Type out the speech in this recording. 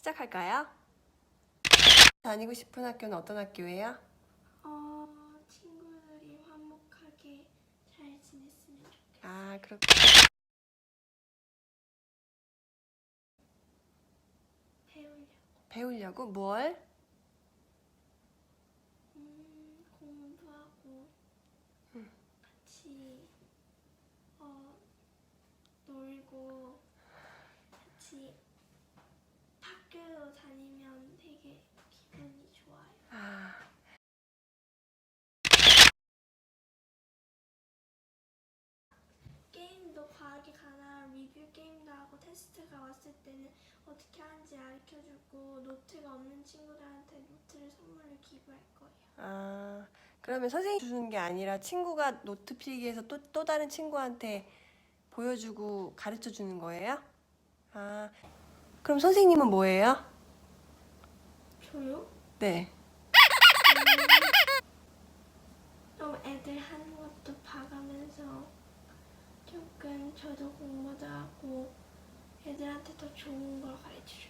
시작할까요? 다니고 싶은 학교는 어떤 학교예요? 어, 친구들이 화목하게 잘 지냈으면 좋겠어요. 아, 그렇게. 배우려고. 배우려고 뭘? 음, 공부하고 같이 어, 놀고 같이 학교로 다니면 되게 기분이 좋아요. 아, 게임도 과하게 가나 리뷰 게임도 하고 테스트가 왔을 때는 어떻게 하는지 가르쳐주고 노트가 없는 친구들한테 노트를 선물로 기부할 거예요. 아. 그러면 선생님이 주는 게 아니라 친구가 노트 필기해서 또, 또 다른 친구한테 보여주고 가르쳐 주는 거예요? 아, 그럼 선생님은 뭐예요? 저요? 네. 좀 애들 하는 것도 봐가면서 조금 저도 공부도 하고 애들한테 더 좋은 걸 가르쳐줘요.